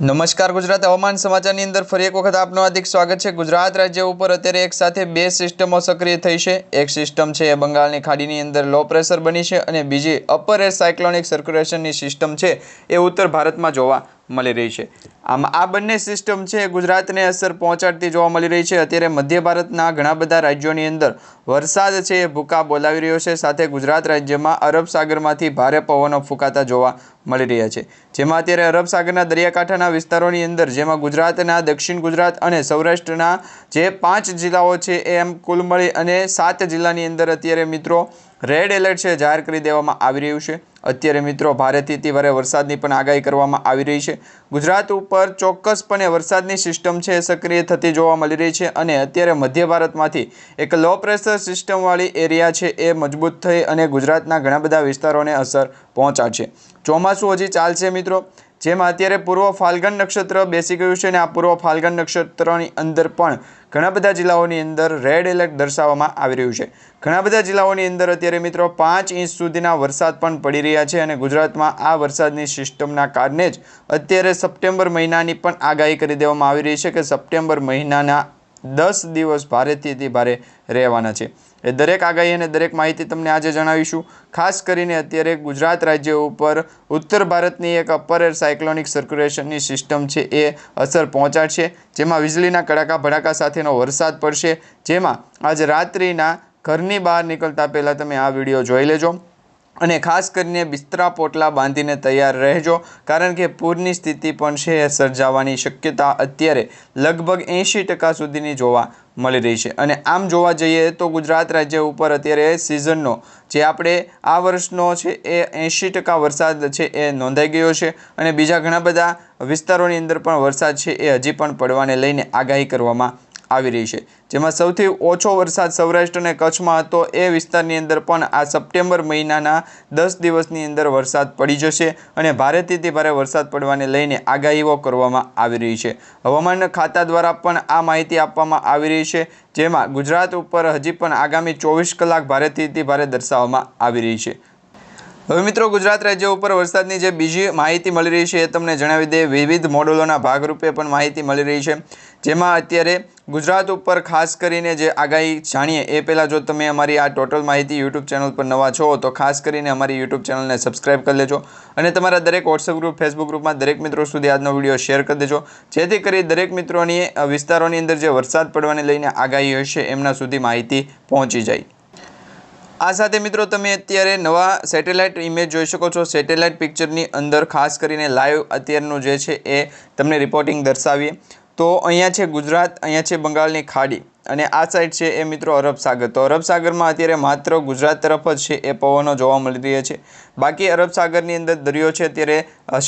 નમસ્કાર ગુજરાત હવામાન સમાચારની અંદર ફરી એક વખત આપનું હાર્દિક સ્વાગત છે. ગુજરાત રાજ્ય ઉપર અત્યારે એક સાથે બે સિસ્ટમો સક્રિય થઈ છે. એક સિસ્ટમ છે એ બંગાળની ખાડીની અંદર લો પ્રેશર બની છે અને બીજી અપર એર સાયક્લોનિક સર્ક્યુલેશનની સિસ્ટમ છે એ ઉત્તર ભારતમાં જોવા મળી રહી છે. આમ આ બંને સિસ્ટમ છે ગુજરાતને અસર પહોંચાડતી જોવા મળી રહી છે. અત્યારે મધ્ય ભારતના ઘણા બધા રાજ્યોની અંદર વરસાદ છે એ ભૂકા બોલાવી રહ્યો છે. સાથે ગુજરાત રાજ્યમાં અરબ સાગરમાંથી ભારે પવનો ફૂંકાતા જોવા મળી રહ્યા છે. જેમાં અત્યારે અરબ સાગરના દરિયાકાંઠાના વિસ્તારોની અંદર, જેમાં ગુજરાતના, દક્ષિણ ગુજરાત અને સૌરાષ્ટ્રના જે પાંચ જિલ્લાઓ છે એમ કુલ મળી અને સાત જિલ્લાની અંદર અત્યારે મિત્રો રેડ એલર્ટ છે, જાહેર કરી દેવામાં આવી રહ્યું છે. અત્યારે મિત્રો ભારેથી અતિ ભારે વરસાદની પણ આગાહી કરવામાં આવી રહી છે. ગુજરાત ઉપર ચોક્કસપણે વરસાદની સિસ્ટમ છે સક્રિય થતી જોવા મળી રહી છે અને અત્યારે મધ્ય ભારતમાંથી એક લો પ્રેશર સિસ્ટમવાળી એરિયા છે એ મજબૂત થઈ અને ગુજરાતના ઘણા બધા વિસ્તારોને અસર પહોંચાડશે. ચોમાસું હજી ચાલશે મિત્રો. જેમાં અત્યારે પૂર્વ ફાલ્ગન નક્ષત્ર બેસી ગયું છે અને આ પૂર્વ ફાલ્ગન નક્ષત્રની અંદર પણ ઘણા બધા જિલ્લાઓની અંદર રેડ એલર્ટ દર્શાવવામાં આવી રહ્યું છે. ઘણા બધા જિલ્લાઓની અંદર અત્યારે મિત્રો પાંચ ઇંચ સુધીના વરસાદ પણ પડી રહ્યા છે અને ગુજરાતમાં આ વરસાદની સિસ્ટમના કારણે જ અત્યારે સપ્ટેમ્બર મહિનાની પણ આગાહી કરી દેવામાં આવી રહી છે કે સપ્ટેમ્બર મહિનાના દસ દિવસ ભારેથી ભારે રહેવાના છે. એ દરેક આગાહી અને દરેક માહિતી તમને આજે જણાવીશું. ખાસ કરીને અત્યારે ગુજરાત રાજ્ય ઉપર ઉત્તર ભારતની એક અપર એર સાયક્લોનિક સર્ક્યુલેશનની સિસ્ટમ છે, એ અસર પહોંચાડશે. જેમાં વીજળીના કડાકા ભડાકા સાથેનો વરસાદ પડશે. જેમાં આજ રાત્રિના ઘરની બહાર નીકળતા પહેલાં તમે આ વીડિયો જોઈ લેજો. અને ખાસ કરીને બિસ્તરા પોટલા બાંધીને તૈયાર રહેજો, કારણ કે પૂરની સ્થિતિ પણ છે સર્જાવાની શક્યતા અત્યારે લગભગ એંશી ટકા સુધીની જોવા મળી રહી છે. અને આમ જોવા જઈએ તો ગુજરાત રાજ્ય ઉપર અત્યારે સિઝનનો જે આપણે આ વર્ષનો છે એ એંશી ટકા વરસાદ છે એ નોંધાઈ ગયો છે અને બીજા ઘણા બધા વિસ્તારોની અંદર પણ વરસાદ છે એ હજી પણ પડવાને લઈને આગાહી કરવામાં આવી રહી છે. જેમાં સૌથી ઓછો વરસાદ સૌરાષ્ટ્ર અને કચ્છમાં હતો. એ વિસ્તારની અંદર પણ આ સપ્ટેમ્બર મહિનાના દસ દિવસની અંદર વરસાદ પડી જશે અને ભારેથી ભારે વરસાદ પડવાને લઈને આગાહીઓ કરવામાં આવી રહી છે. હવામાન ખાતા દ્વારા પણ આ માહિતી આપવામાં આવી રહી છે, જેમાં ગુજરાત ઉપર હજી પણ આગામી ચોવીસ કલાક ભારેથી ભારે દર્શાવવામાં આવી રહી છે. હવે મિત્રો, ગુજરાત રાજ્ય ઉપર વરસાદની જે બીજી માહિતી મળી રહી છે એ તમને જણાવી દે. વિવિધ મોડલોના ભાગરૂપે પણ માહિતી મળી રહી છે, જેમાં અત્યારે ગુજરાત ઉપર ખાસ કરીને જે આગાહી જાણીએ, એ પહેલાં જો તમે અમારી આ ટોટલ માહિતી યુટ્યુબ ચેનલ પર નવા છો, તો ખાસ કરીને અમારી યુટ્યુબ ચેનલને સબસ્ક્રાઈબ કરી લેજો અને તમારા દરેક વોટ્સઅપ ગ્રુપ ફેસબુક ગ્રુપમાં દરેક મિત્રો સુધી આજનો વીડિયો શેર કરી દેજો. જેથી કરી દરેક મિત્રોની વિસ્તારોની અંદર જે વરસાદ પડવાને લઈને આગાહી હશે, એમના સુધી માહિતી પહોંચી જાય. આ સાથે મિત્રો તમે અત્યારે નવા સેટેલાઇટ ઇમેજ જોઈ શકો છો. સેટેલાઇટ પિક્ચરની અંદર ખાસ કરીને લાઈવ અત્યારનું જે છે, એ તમને રિપોર્ટિંગ દર્શાવીએ. તો અહીંયા છે ગુજરાત, અહીંયા છે બંગાળની ખાડી. અને આ સાઈડ છે એ મિત્રો અરબ સાગર. તો અરબ સાગરમાં અત્યારે માત્ર ગુજરાત તરફ જ છે એ પવનો જોવા મળી રહ્યા છે. બાકી અરબ સાગરની અંદર દરિયો છે, અત્યારે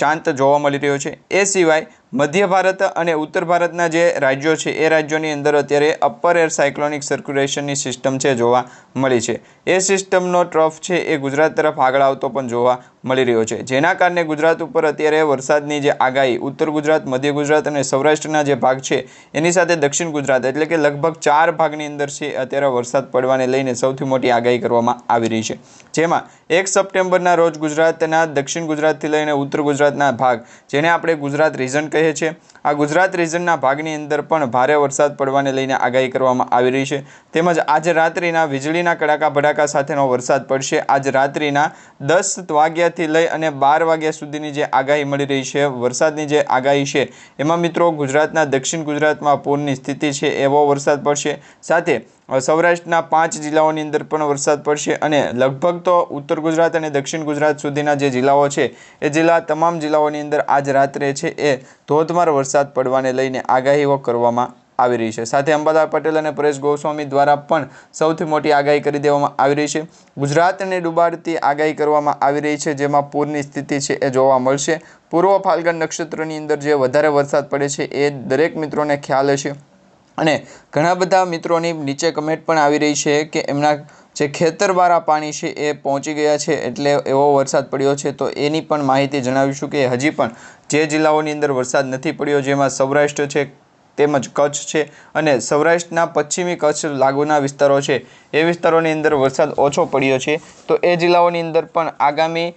શાંત જોવા મળી રહ્યો છે. એ સિવાય મધ્ય ભારત અને ઉત્તર ભારતના જે રાજ્યો છે, એ રાજ્યોની અંદર અત્યારે અપર એર સાયક્લોનિક સર્ક્યુલેશનની સિસ્ટમ છે જોવા મળી છે. એ સિસ્ટમનો ટ્રફ છે, એ ગુજરાત તરફ આગળ આવતો પણ જોવા મળી રહ્યો છે. જેના કારણે ગુજરાત ઉપર અત્યારે વરસાદની જે આગાહી, ઉત્તર ગુજરાત, મધ્ય ગુજરાત અને સૌરાષ્ટ્રના જે ભાગ છે, એની સાથે દક્ષિણ ગુજરાત એટલે કે લગભગ ચાર ભાગની અંદર છે, અત્યારે વરસાદ પડવાને લઈને સૌથી મોટી આગાહી કરવામાં આવી રહી છે. જેમાં એક સપ્ટેમ્બરના રોજ ગુજરાતના દક્ષિણ ગુજરાતથી લઈને ઉત્તર ગુજરાતના ભાગ, જેને આપણે ગુજરાત રિઝન કહીએ છીએ આ ગુજરાત રિઝનના ભાગની અંદર પણ ભારે વરસાદ પડવાને લઈને આગાહી કરવામાં આવી રહી છે. તેમજ આજે રાત્રિના વીજળીના કડાકા ભડાકા સાથેનો વરસાદ પડશે. આજ રાત્રિના દસ વાગ્યાથી લઈ અને બાર વાગ્યા સુધીની જે આગાહી મળી રહી છે, વરસાદની જે આગાહી છે, એમાં મિત્રો ગુજરાતના દક્ષિણ ગુજરાતમાં પૂરની સ્થિતિ છે, એવો વરસાદ પડશે. સાથે સૌરાષ્ટ્રના પાંચ જિલ્લાઓની અંદર પણ વરસાદ પડશે અને લગભગ તો ઉત્તર ગુજરાત અને દક્ષિણ ગુજરાત સુધીના જે જિલ્લાઓ છે, એ જિલ્લા તમામ જિલ્લાઓની અંદર આજ રાત્રે છે, એ ધોધમાર વરસાદ પડવાને લઈને આગાહીઓ કરવામાં આવી રહી છે. સાથે અંબાલાલ પટેલ અને પરેશ ગોસ્વામી દ્વારા પણ સૌથી મોટી આગાહી કરી દેવામાં આવી રહી છે. ગુજરાતને ડૂબાડતી આગાહી કરવામાં આવી રહી છે, જેમાં પૂરની સ્થિતિ છે, એ જોવા મળશે. પૂર્વ ફાલ્ગન નક્ષત્રની અંદર જે વધારે વરસાદ પડે છે, એ દરેક મિત્રોને ખ્યાલ હશે. અને ઘણા બધા મિત્રોની નીચે કમેન્ટ પણ આવી રહી છે કે એમના જે ખેતરવાળા પાણી છે એ પહોંચી ગયા છે એટલે એવો વરસાદ પડ્યો છે. તો એની પણ માહિતી જણાવીશું કે હજી પણ જે જિલ્લાઓની અંદર વરસાદ નથી પડ્યો, જેમાં સૌરાષ્ટ્ર છે, તેમજ કચ્છ છે અને સૌરાષ્ટ્રના પશ્ચિમી કચ્છ લાગુના વિસ્તારો છે. એ વિસ્તારોની અંદર વરસાદ ઓછો પડ્યો છે. તો એ જિલ્લાઓની અંદર પણ આગામી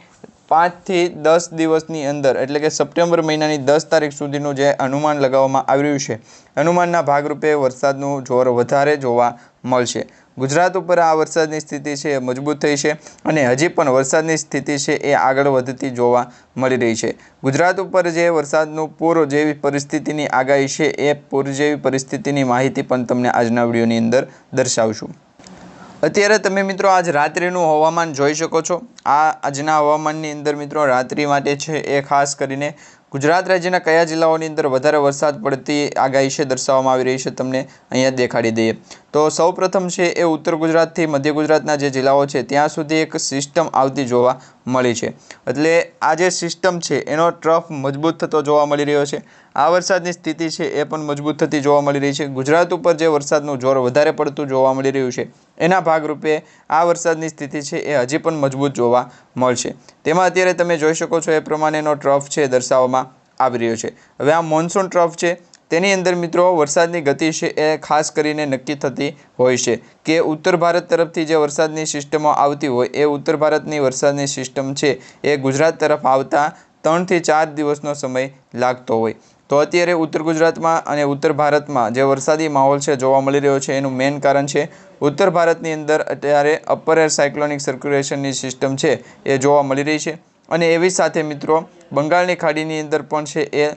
પાંચથી દસ દિવસની અંદર, એટલે કે સપ્ટેમ્બર મહિનાની દસ તારીખ સુધીનું જે અનુમાન લગાવવામાં આવી રહ્યું છે અનુમાનના ભાગરૂપે વરસાદનું જોર વધારે જોવા મળશે. ગુજરાત ઉપર આ વરસાદની સ્થિતિ છે એ મજબૂત થઈ છે અને હજી પણ વરસાદની સ્થિતિ છે એ આગળ વધતી જોવા મળી રહી છે. ગુજરાત ઉપર જે વરસાદનું પૂર જેવી પરિસ્થિતિની આગાહી છે એ પૂર જેવી પરિસ્થિતિની માહિતી પણ તમને આજના વિડીયોની અંદર દર્શાવશું. અત્યારે તમે મિત્રો આજ રાત્રિનું હવામાન જોઈ શકો છો. આ આજના હવામાનની અંદર મિત્રો રાત્રિ માટે છે એ ખાસ કરીને ગુજરાત રાજ્યના કયા જિલ્લાઓની અંદર વધારે વરસાદ પડતી આગાહી છે દર્શાવવામાં આવી રહી છે તમને અહીંયા દેખાડી દઈએ. તો સૌપ્રથમ છે એ ઉત્તર ગુજરાતથી મધ્ય ગુજરાતના જે જિલ્લાઓ છે ત્યાં સુધી એક સિસ્ટમ આવતી જોવા મળી છે. એટલે આ જે સિસ્ટમ છે એનો ટ્રફ મજબૂત થતો જોવા મળી રહ્યો છે. આ વરસાદની સ્થિતિ છે એ પણ મજબૂત થતી જોવા મળી રહી છે. ગુજરાત ઉપર જે વરસાદનું જોર વધારે પડતું જોવા મળી રહ્યું છે એના ભાગરૂપે આ વરસાદની સ્થિતિ છે એ હજી પણ મજબૂત જોવા મળશે. તેમાં અત્યારે તમે જોઈ શકો છો એ પ્રમાણેનો ટ્રફ છે દર્શાવવામાં આવી રહ્યો છે. હવે આ મોન્સૂન ટ્રફ છે, તેની અંદર મિત્રો વરસાદની ગતિ છે એ ખાસ કરીને નક્કી થતી હોય છે કે ઉત્તર ભારત તરફથી જે વરસાદની સિસ્ટમો આવતી હોય એ ઉત્તર ભારતની વરસાદની સિસ્ટમ છે એ ગુજરાત તરફ આવતા ત્રણથી ચાર દિવસનો સમય લાગતો હોય. તો અત્યારે ઉત્તર ગુજરાતમાં અને ઉત્તર ભારતમાં જે વરસાદી માહોલ છે જોવા મળી રહ્યો છે, એનું મેઇન કારણ છે ઉત્તર ભારતની અંદર અત્યારે અપર એર સાયક્લોનિક સર્ક્યુલેશનની સિસ્ટમ છે એ જોવા મળી રહી છે. અને એવી સાથે મિત્રો, બંગાળની ખાડીની અંદર પણ છે એ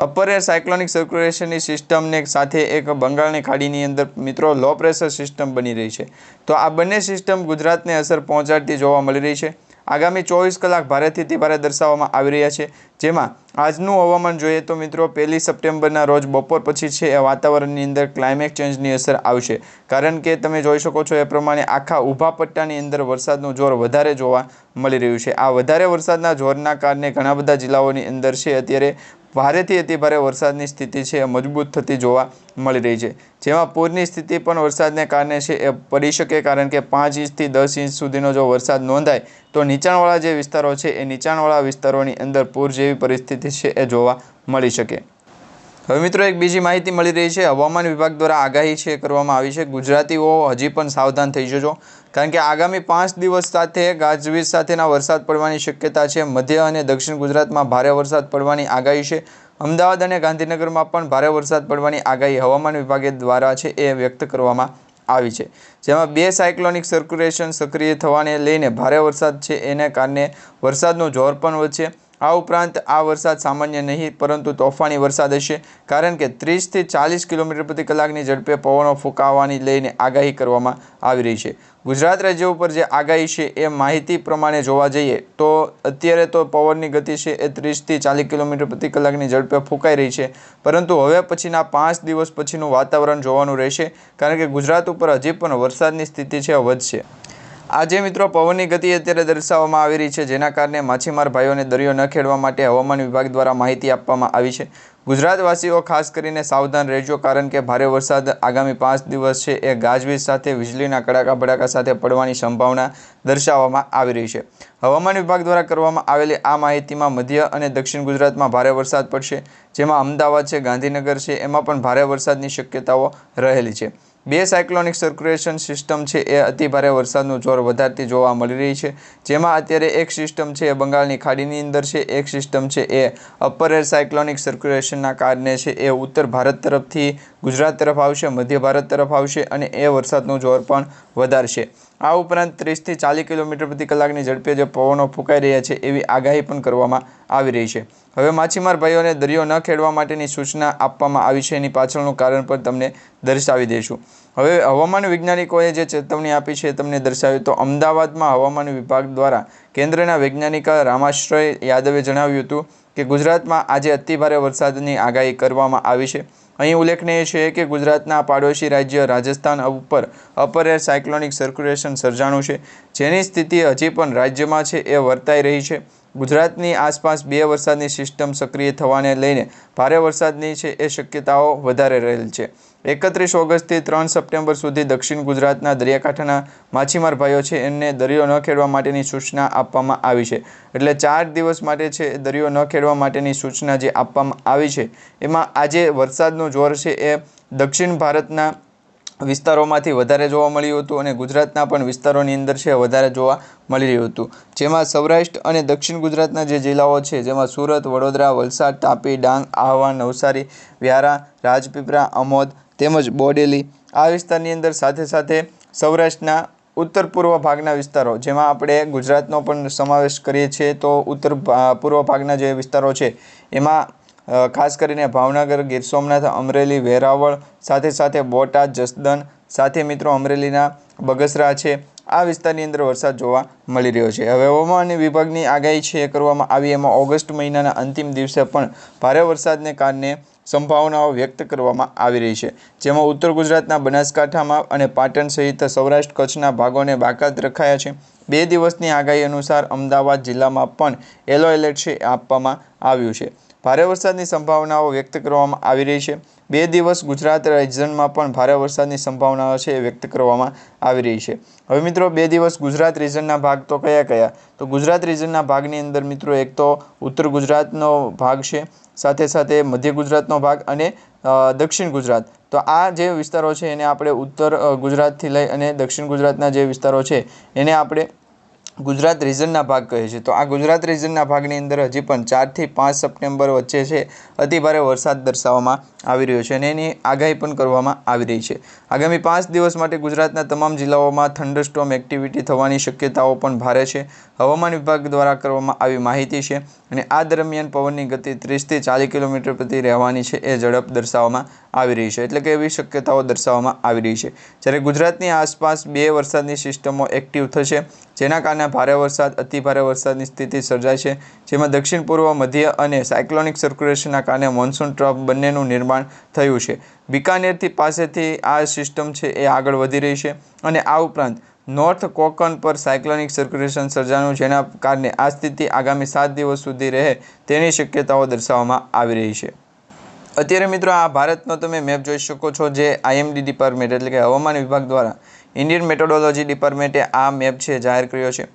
અપર એર સાયક્લોનિક સર્ક્યુલેશનની સિસ્ટમને સાથે એક બંગાળની ખાડીની અંદર મિત્રો લો પ્રેશર સિસ્ટમ બની રહી છે. તો આ બંને સિસ્ટમ ગુજરાતને અસર પહોંચાડતી જોવા મળી રહી છે. આગામી ચોવીસ કલાક ભારેથી અતિ ભારે દર્શાવવામાં આવી રહ્યા છે. જેમાં આજનું હવામાન જોઈએ તો મિત્રો, પહેલી સપ્ટેમ્બરના રોજ બપોર પછી છે એ વાતાવરણની અંદર ક્લાઇમેટ ચેન્જની અસર આવશે. કારણ કે તમે જોઈ શકો છો એ પ્રમાણે આખા ઊભા પટ્ટાની અંદર વરસાદનું જોર વધારે જોવા મળી રહ્યું છે. આ વધારે વરસાદના જોરના કારણે ઘણા બધા જિલ્લાઓની અંદર છે, અત્યારે ભારેથી અતિ ભારે વરસાદની સ્થિતિ છે, એ મજબૂત થતી જોવા મળી રહી છે. જેમાં પૂરની સ્થિતિ પણ વરસાદને કારણે છે, એ પડી શકે કારણ કે પાંચ ઇંચથી દસ ઇંચ સુધીનો જો વરસાદ નોંધાય, તો નીચાણવાળા જે વિસ્તારો છે, એ નીચાણવાળા વિસ્તારોની અંદર પૂર જેવી પરિસ્થિતિ છે, એ જોવા મળી શકે. હવે મિત્રો, એક બીજી માહિતી મળી રહી છે. હવામાન વિભાગ દ્વારા આગાહી છે, કરવામાં આવી છે. ગુજરાતીઓ હજી પણ સાવધાન થઈ જજો, કારણ કે આગામી પાંચ દિવસ સાથે ગાજવીજ સાથેના વરસાદ પડવાની શક્યતા છે. મધ્ય અને દક્ષિણ ગુજરાતમાં ભારે વરસાદ પડવાની આગાહી છે. અમદાવાદ અને ગાંધીનગરમાં પણ ભારે વરસાદ પડવાની આગાહી હવામાન વિભાગે દ્વારા છે એ વ્યક્ત કરવામાં આવી છે. જેમાં બે સાયક્લોનિક સર્ક્યુલેશન સક્રિય થવાને લઈને ભારે વરસાદ છે. એને કારણે વરસાદનું જોર પણ વધશે. આ ઉપરાંત આ વરસાદ સામાન્ય નહીં, પરંતુ તોફાની વરસાદ હશે, કારણ કે ત્રીસથી ચાલીસ કિલોમીટર પ્રતિ કલાકની ઝડપે પવનો ફૂંકાવાની લઈને આગાહી કરવામાં આવી રહી છે. ગુજરાત રાજ્ય ઉપર જે આગાહી છે એ માહિતી પ્રમાણે જોવા જઈએ તો અત્યારે તો પવનની ગતિ છે એ ત્રીસથી ચાલીસ કિલોમીટર પ્રતિ કલાકની ઝડપે ફૂંકાઈ રહી છે, પરંતુ હવે પછીના પાંચ દિવસ પછીનું વાતાવરણ જોવાનું રહેશે, કારણ કે ગુજરાત ઉપર હજી પણ વરસાદની સ્થિતિ છે, વધશે. આજે મિત્રો પવનની ગતિ અત્યારે દર્શાવવામાં આવી રહી છે. જેના કારણે માછીમાર ભાઈઓને દરિયો ન ખેડવા માટે હવામાન વિભાગ દ્વારા માહિતી આપવામાં આવી છે. ગુજરાતવાસીઓ ખાસ કરીને સાવધાન રહેજો, કારણ કે ભારે વરસાદ આગામી પાંચ દિવસ છે એ ગાજવીજ સાથે, વીજળીના કડાકા ભડાકા સાથે પડવાની સંભાવના દર્શાવવામાં આવી રહી છે. હવામાન વિભાગ દ્વારા કરવામાં આવેલી આ માહિતીમાં મધ્ય અને દક્ષિણ ગુજરાતમાં ભારે વરસાદ પડશે, જેમાં અમદાવાદ છે, ગાંધીનગર છે, એમાં પણ ભારે વરસાદની શક્યતાઓ રહેલી છે. બે સાયક્લોનિક સર્ક્યુલેશન સિસ્ટમ છે, એ અતિ ભારે વરસાદનું જોર વધારતી જોવા મળી રહી છે. જેમાં અત્યારે એક સિસ્ટમ છે, એ બંગાળની ખાડીની અંદર છે, એક સિસ્ટમ છે, એ અપર એર સાયક્લોનિક સર્ક્યુલેશનના કારણે છે, એ ઉત્તર ભારત તરફથી ગુજરાત તરફ આવશે, મધ્ય ભારત તરફ આવશે અને એ વરસાદનું જોર પણ વધારશે. આ ઉપરાંત ત્રીસથી ચાલીસ કિલોમીટર પ્રતિ કલાકની ઝડપે જે પવનો ફૂંકાઈ રહ્યા છે, એવી આગાહી પણ કરવામાં આવી રહી છે. હવે માછીમાર ભાઈઓને દરિયો ન ખેડવા માટેની સૂચના આપવામાં આવી છે, એની પાછળનું કારણ પણ તમને દર્શાવી દઈશું. હવે હવામાન વૈજ્ઞાનિકોએ જે ચેતવણી આપી છે તમને દર્શાવ્યું તો અમદાવાદમાં હવામાન વિભાગ દ્વારા કેન્દ્રના વૈજ્ઞાનિક રામાશ્રય યાદવે જણાવ્યું હતું કે ગુજરાતમાં આજે અતિભારે વરસાદની આગાહી કરવામાં આવી છે. અહીં ઉલ્લેખનીય છે કે ગુજરાતના પાડોશી રાજ્ય રાજસ્થાન ઉપર અપર એર સાયક્લોનિક સર્ક્યુલેશન સર્જાણું છે. જેની સ્થિતિ હજી પણ રાજ્યમાં છે એ વર્તાઈ રહી છે. ગુજરાતની આસપાસ બે વરસાદની સિસ્ટમ સક્રિય થવાને લઈને ભારે વરસાદની છે એ શક્યતાઓ વધારે રહેલ છે. એકત્રીસ ઓગસ્ટથી ત્રણ સપ્ટેમ્બર સુધી દક્ષિણ ગુજરાતના દરિયાકાંઠાના માછીમાર ભાઈઓ છે, એમને દરિયો ન ખેડવા માટેની સૂચના આપવામાં આવી છે. એટલે ચાર દિવસ માટે છે દરિયો ન ખેડવા માટેની સૂચના જે આપવામાં આવી છે, એમાં આજે વરસાદનું જોર છે, એ દક્ષિણ ભારતના વિસ્તારોમાંથી વધારે જોવા મળ્યું હતું અને ગુજરાતના પણ વિસ્તારોની અંદર છે વધારે જોવા મળી રહ્યું હતું. જેમાં સૌરાષ્ટ્ર અને દક્ષિણ ગુજરાતના જે જિલ્લાઓ છે, જેમાં સુરત, વડોદરા, વલસાડ, તાપી, ડાંગ, આહવા, નવસારી, વ્યારા, રાજપીપળા અમોદ તેમજ બોડેલી આ વિસ્તારની અંદર સાથે સાથે સૌરાષ્ટ્રના ઉત્તર પૂર્વ ભાગના વિસ્તારો, જેમાં આપણે ગુજરાતનો પણ સમાવેશ કરીએ છીએ, તો ઉત્તર પૂર્વ ભાગના જે વિસ્તારો છે, એમાં ખાસ કરીને ભાવનગર, ગીર સોમનાથ, અમરેલી, વેરાવળ, સાથે સાથે બોટાદ જસદન સાથે મિત્રો અમરેલીના બગસરા છે આ વિસ્તારની અંદર વરસાદ જોવા મળી રહ્યો છે. હવે હવામાન વિભાગની આગાહી છે કરવામાં આવી. એમાં ઓગસ્ટ મહિનાના અંતિમ દિવસે પણ ભારે વરસાદને કારણે સંભાવનાઓ વ્યક્ત કરવામાં આવી રહી છે. જેમાં ઉત્તર ગુજરાતના બનાસકાંઠામાં અને પાટણ સહિત સૌરાષ્ટ્ર કચ્છના ભાગોને બાકાત રખાયા છે. બે દિવસની આગાહી અનુસાર અમદાવાદ જિલ્લામાં પણ યલો એલર્ટ છે આપવામાં આવ્યું છે. ભારે વરસાદની સંભાવનાઓ વ્યક્ત કરવામાં આવી રહી છે. બે દિવસ ગુજરાત રિજનમાં પણ ભારે વરસાદની સંભાવનાઓ છે એ વ્યક્ત કરવામાં આવી રહી છે. હવે મિત્રો, બે દિવસ ગુજરાત રિજનના ભાગ તો કયા કયા? તો ગુજરાત રિજનના ભાગની અંદર મિત્રો, એક તો ઉત્તર ગુજરાતનો ભાગ છે, સાથે સાથે મધ્ય ગુજરાતનો ભાગ અને દક્ષિણ ગુજરાત. તો આ જે વિસ્તારો છે એને આપણે ઉત્તર ગુજરાતથી લઈ અને દક્ષિણ ગુજરાતના જે વિસ્તારો છે એને આપણે ગુજરાત રિજનના ભાગ કહે છે. તો આ ગુજરાત રિજનના ભાગની અંદર હજી પણ ચારથી પાંચ સપ્ટેમ્બર વચ્ચે છે. અતિભારે વરસાદ દર્શાવવામાં આવી રહ્યો છે અને એની આગાહી પણ કરવામાં આવી રહી છે. આગામી પાંચ દિવસ માટે ગુજરાતના તમામ જિલ્લાઓમાં થંડરસ્ટોમ એક્ટિવિટી થવાની શક્યતાઓ પણ ભારે છે. હવામાન વિભાગ દ્વારા કરવામાં આવી માહિતી છે અને આ દરમિયાન પવનની ગતિ ત્રીસથી ચાલીસ કિલોમીટર પ્રતિ રહેવાની છે એ ઝડપ દર્શાવવામાં આવી રહી છે. એટલે કે એવી શક્યતાઓ દર્શાવવામાં આવી રહી છે. જ્યારે ગુજરાતની આસપાસ બે વરસાદની સિસ્ટમો એક્ટિવ થશે, જેના કારણે ભારે વરસાદ, અતિ ભારે વરસાદની સ્થિતિ સર્જાય છે, જેમાં દક્ષિણ પૂર્વ, મધ્ય અને સાયક્લોનિક સર્ક્યુલેશનના કારણે મોન્સૂન ટ્રફ બંનેનું નિર્માણ થયું છે. બિકાનેરથી પાસેથી આ સિસ્ટમ છે એ આગળ વધી રહી છે અને આ ઉપરાંત નોર્થ કોકન પર સાયક્લોનિક સર્ક્યુલેશન સર્જાનું જેના કારણે આ સ્થિતિ આગામી સાત દિવસ સુધી રહે તેની શક્યતાઓ દર્શાવવામાં આવી રહી છે. અત્યારે મિત્રો આ ભારતનો તમે મેપ જોઈ શકો છો, જે આઈએમડી ડિપાર્ટમેન્ટ એટલે કે હવામાન વિભાગ દ્વારા ઇન્ડિયન મેટોડોલોજી ડિપાર્ટમેન્ટે આ મેપ છે, જાહેર કર્યો છે.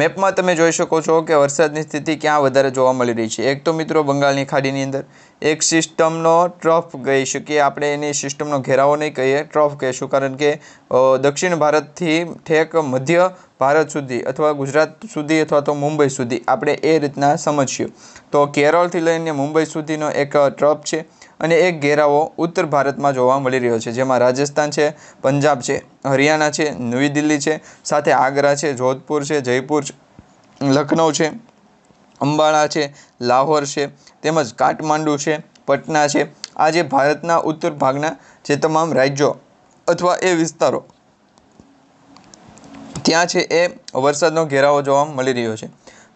મેપમાં તમે જોઈ શકો છો કે વરસાદની સ્થિતિ ક્યાં વધારે જોવા મળી રહી છે. એક તો મિત્રો બંગાળની ખાડીની અંદર. એક સિસ્ટમનો ટ્રફ કહી શકીએ આપણે, એની સિસ્ટમનો ઘેરાવો નહીં કહીએ ટ્રફ કહીશું. કારણ કે દક્ષિણ ભારતથી ઠેક મધ્ય ભારત સુધી અથવા ગુજરાત સુધી અથવા તો મુંબઈ સુધી આપણે એ રીતના સમજીએ. તો કેરળથી લઈને મુંબઈ સુધીનો એક ટ્રપ છે અને એક ઘેરાવો ઉત્તર ભારતમાં જોવા મળી રહ્યો છે. જેમાં રાજસ્થાન છે, પંજાબ છે, હરિયાણા છે, નવી દિલ્હી છે, સાથે આગ્રા છે, જોધપુર છે, જયપુર છે લખનઉ છે, અંબાળા છે, લાહોર છે, તેમજ કાઠમાંડુ છે, પટના છે. આ જે ભારતના ઉત્તર ભાગના જે તમામ રાજ્યો અથવા એ વિસ્તારો ત્યાં છે એ વરસાદનો ઘેરાવો જોવા મળી રહ્યો છે.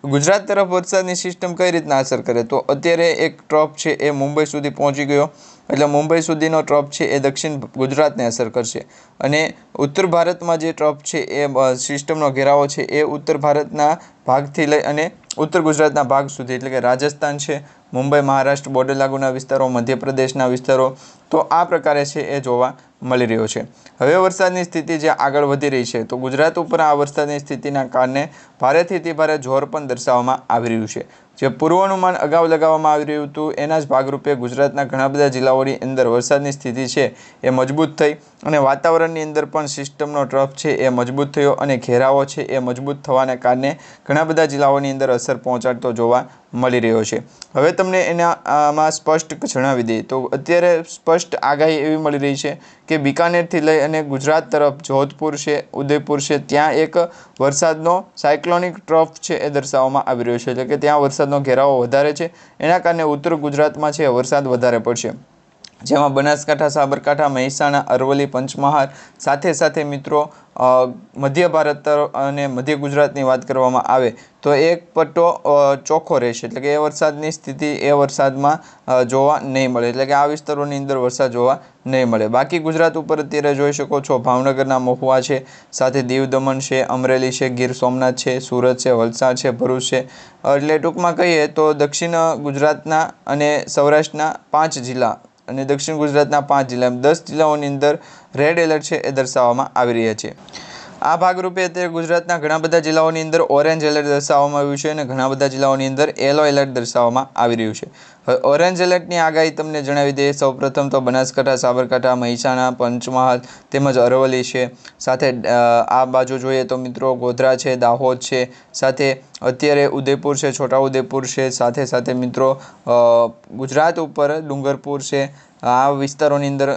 ગુજરાત તરફ વરસાદની સિસ્ટમ કઈ રીતના અસર કરે? તો અત્યારે એક ટ્રોપ છે એ મુંબઈ સુધી પહોંચી ગયો. એટલે મુંબઈ સુધીનો ટ્રોપ છે એ દક્ષિણ ગુજરાતને અસર કરશે. અને ઉત્તર ભારતમાં જે ટ્રોપ છે એ સિસ્ટમનો ઘેરાવો છે એ ઉત્તર ભારતના ભાગથી લઈ અને ઉત્તર ગુજરાતના ભાગ સુધી, એટલે કે રાજસ્થાન છે, મુંબઈ, મહારાષ્ટ્ર બોર્ડર લાગુના વિસ્તારો, મધ્યપ્રદેશના વિસ્તારો, તો આ પ્રકારે છે એ જોવા મળી રહ્યો છે. હવે વરસાદની સ્થિતિ જે આગળ વધી રહી છે, તો ગુજરાત ઉપર આ વરસાદની સ્થિતિના કારણે ભારેથી અતિ ભારે જોર પણ દર્શાવવામાં આવી રહ્યું છે. જે પૂર્વાનુમાન અગાઉ લગાવવામાં આવી રહ્યું હતું, એના જ ભાગરૂપે ગુજરાતના ઘણા બધા જિલ્લાઓની અંદર વરસાદની સ્થિતિ છે એ મજબૂત થઈ અને વાતાવરણની અંદર પણ સિસ્ટમનો ટ્રફ છે એ મજબૂત થયો અને ઘેરાવો છે એ મજબૂત થવાને કારણે ઘણા બધા જિલ્લાઓની અંદર અસર પહોંચાડતો જોવા મળી રહ્યો છે. હવે તમને એના, આમાં સ્પષ્ટ જણાવી દઈએ. તો અત્યારે સ્પષ્ટ આગાહી એવી મળી રહી છે કે બિકાનેરથી લઈ અને ગુજરાત તરફ જોધપુર છે, ઉદયપુર છે, ત્યાં એક વરસાદનો સાયક્લોનિક ટ્રફ છે એ દર્શાવવામાં આવી રહ્યો છે. એટલે કે ત્યાં વરસાદનો ઘેરાવો વધારે છે. એના કારણે ઉત્તર ગુજરાતમાં છે વરસાદ વધારે પડશે. જેમાં બનાસકાંઠા, સાબરકાંઠા, મહેસાણા, અરવલ્લી, પંચમહાલ સાથે સાથે મિત્રો મધ્ય ભારત અને મધ્ય ગુજરાતની વાત કરવામાં આવે તો એક પટ્ટો ચોખ્ખો રહેશે. એટલે કે એ વરસાદની સ્થિતિ એ વરસાદમાં જોવા નહીં મળે. એટલે કે આ વિસ્તારોની અંદર વરસાદ જોવા નહીં મળે. બાકી ગુજરાત ઉપર અત્યારે જોઈ શકો છો, ભાવનગરના મહુવા છે, સાથે દીવ દમણ છે, અમરેલી છે, ગીર સોમનાથ છે, સુરત છે, વલસાડ છે, ભરૂચ છે. એટલે ટૂંકમાં કહીએ તો દક્ષિણ ગુજરાતના અને સૌરાષ્ટ્રના પાંચ જિલ્લા અને દક્ષિણ ગુજરાતના પાંચ જિલ્લા દસ જિલ્લાઓની અંદર રેડ એલર્ટ છે એ દર્શાવવામાં આવી રહ્યા છે. આ ભાગરૂપે અત્યારે ગુજરાતના ઘણા બધા જિલ્લાઓની અંદર ઓરેન્જ એલર્ટ દર્શાવવામાં આવ્યું છે અને ઘણા બધા જિલ્લાઓની અંદર યલો એલર્ટ દર્શાવવામાં આવી રહ્યું છે. ઓરેન્જ એલર્ટની આગાહી તમને જણાવી દઈએ. સૌપ્રથમ તો બનાસકાંઠા, સાબરકાંઠા, મહેસાણા, પંચમહાલ તેમજ અરવલ્લી છે. સાથે આ બાજુ જોઈએ તો મિત્રો ગોધરા છે, દાહોદ છે. સાથે અત્યારે ઉદયપુર છે, છોટાઉદેપુર છે. સાથે સાથે મિત્રો ગુજરાત ઉપર ડુંગરપુર છે. આ વિસ્તારોની અંદર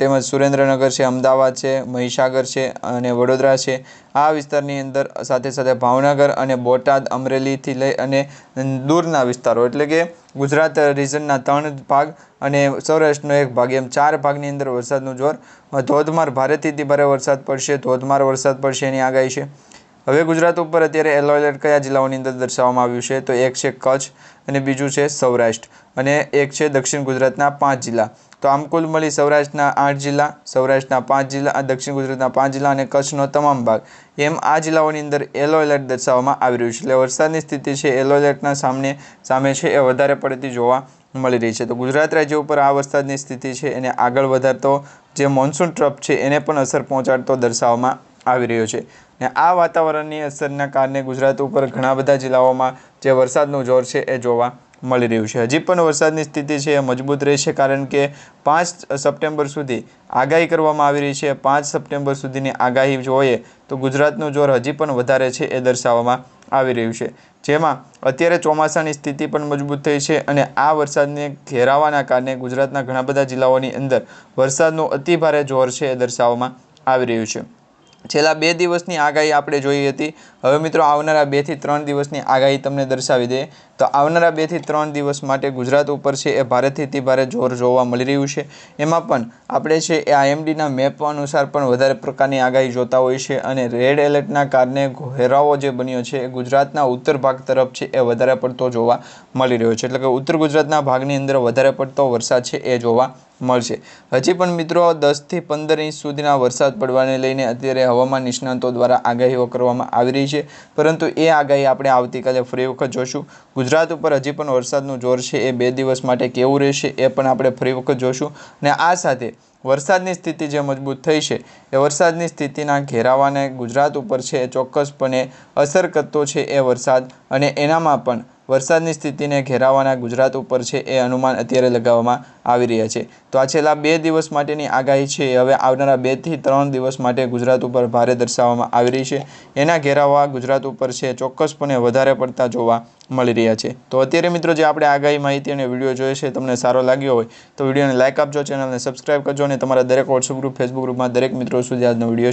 તેમજ સુરેન્દ્રનગર છે, અમદાવાદ છે, મહીસાગર છે અને વડોદરા છે. આ વિસ્તારની અંદર સાથે સાથે ભાવનગર અને બોટાદ, અમરેલીથી લઈ અને દૂરના વિસ્તારો, એટલે કે ગુજરાત રિજનના ત્રણ ભાગ અને સૌરાષ્ટ્રનો એક ભાગ. એમ ચાર ભાગની અંદર વરસાદનું જોર. ધોધમાર, ભારેથી ભારે વરસાદ પડશે. ધોધમાર વરસાદ પડશે એની આગાહી છે. હવે ગુજરાત ઉપર અત્યારે યલો એલર્ટ કયા જિલ્લાઓની અંદર દર્શાવવામાં આવ્યું છે? તો એક છે કચ્છ અને બીજું છે સૌરાષ્ટ્ર. અને એક છે દક્ષિણ ગુજરાતના પાંચ જિલ્લા. તો આમ કુલ મળી સૌરાષ્ટ્રના આઠ જિલ્લા, સૌરાષ્ટ્રના પાંચ જિલ્લા દક્ષિણ ગુજરાતના પાંચ જિલ્લા અને કચ્છનો તમામ ભાગ. એમ આ જિલ્લાઓની અંદર યલો એલર્ટ દર્શાવવામાં આવી રહ્યું છે. એટલે વરસાદની સ્થિતિ છે યલો એલર્ટના સામને, સામે છે એ વધારે પડતી જોવા મળી રહી છે. તો ગુજરાત રાજ્ય ઉપર આ વરસાદની સ્થિતિ છે એને આગળ વધારતો જે મોન્સૂન ટ્રપ છે એને પણ અસર પહોંચાડતો દર્શાવવામાં આવી રહ્યો છે. ને આ વાતાવરણની અસરના કારણે ગુજરાત ઉપર ઘણા બધા જિલ્લાઓમાં જે વરસાદનું જોર છે એ જોવા મળી રહ્યું છે. હજી પણ વરસાદની સ્થિતિ છે એ મજબૂત રહેશે કારણ કે પાંચ સપ્ટેમ્બર સુધી આગાહી કરવામાં આવી રહી છે. પાંચ સપ્ટેમ્બર સુધીની આગાહી જોઈએ તો ગુજરાતનું જોર હજી પણ વધારે છે એ દર્શાવવામાં આવી રહ્યું છે. જેમાં અત્યારે ચોમાસાની સ્થિતિ પણ મજબૂત થઈ છે અને આ વરસાદને ઘેરાવાના કારણે ગુજરાતના ઘણા બધા જિલ્લાઓની અંદર વરસાદનું અતિભારે જોર છે એ દર્શાવવામાં આવી રહ્યું છે. છેલ્લા બે દિવસની આગાહી આપણે જોઈ હતી. હવે મિત્રો આવનારા બેથી ત્રણ દિવસની આગાહી તમને દર્શાવી દે તો આવનારા બેથી ત્રણ દિવસ માટે ગુજરાત ઉપર છે એ ભારેથી તે ભારે જોર જોવા મળી રહ્યું છે. એમાં પણ આપણે છે એ આઈએમડીના મેપ અનુસાર પણ વધારે પ્રકારની આગાહી જોતા હોય છે અને રેડ એલર્ટના કારણે ઘેરાવો જે બન્યો છે એ ગુજરાતના ઉત્તર ભાગ તરફ છે એ વધારે પડતો જોવા મળી રહ્યો છે. એટલે કે ઉત્તર ગુજરાતના ભાગની અંદર વધારે પડતો વરસાદ છે એ જોવા મળશે. હજી પણ મિત્રો દસથી પંદર ઇંચ સુધીના વરસાદ પડવાને લઈને અત્યારે હવામાન નિષ્ણાતો દ્વારા આગાહીઓ કરવામાં આવી રહી છે. પરંતુ એ આગાહી આપણે આવતીકાલે ફરી વખત જોશું. ગુજરાત ઉપર હજી પણ વરસાદનું જોર છે એ બે દિવસ માટે કેવું રહેશે એ પણ આપણે ફરી વખત જોશું. અને આ સાથે વરસાદની સ્થિતિ જે મજબૂત થઈ છે એ વરસાદની સ્થિતિના ઘેરાવાને ગુજરાત ઉપર છે એ ચોક્કસપણે અસર કરતો છે એ વરસાદ અને એનામાં પણ વરસાદની સ્થિતિને ઘેરાવાના ગુજરાત ઉપર છે એ અનુમાન અત્યારે લગાવવામાં આવી રહ્યા છે. તો આ છેલ્લા બે દિવસ માટેની આગાહી છે. હવે આવનારા બેથી ત્રણ દિવસ માટે ગુજરાત ઉપર ભારે દર્શાવવામાં આવી રહી છે. એના ઘેરાવા ગુજરાત ઉપર છે ચોક્કસપણે વધારે પડતા જોવા મળી રહ્યા છે. તો અત્યારે મિત્રો જે આપણે આગાહી માહિતી અને વીડિયો જોઈએ છે તમને સારો લાગ્યો હોય તો વિડીયોને લાઇક આપજો, ચેનલને સબસ્ક્રાઇબ કરજો અને તમારા દરેક વોટ્સઅપ ગ્રુપ ફેસબુક ગ્રુપમાં દરેક મિત્રો સુધી આજનો વીડિયો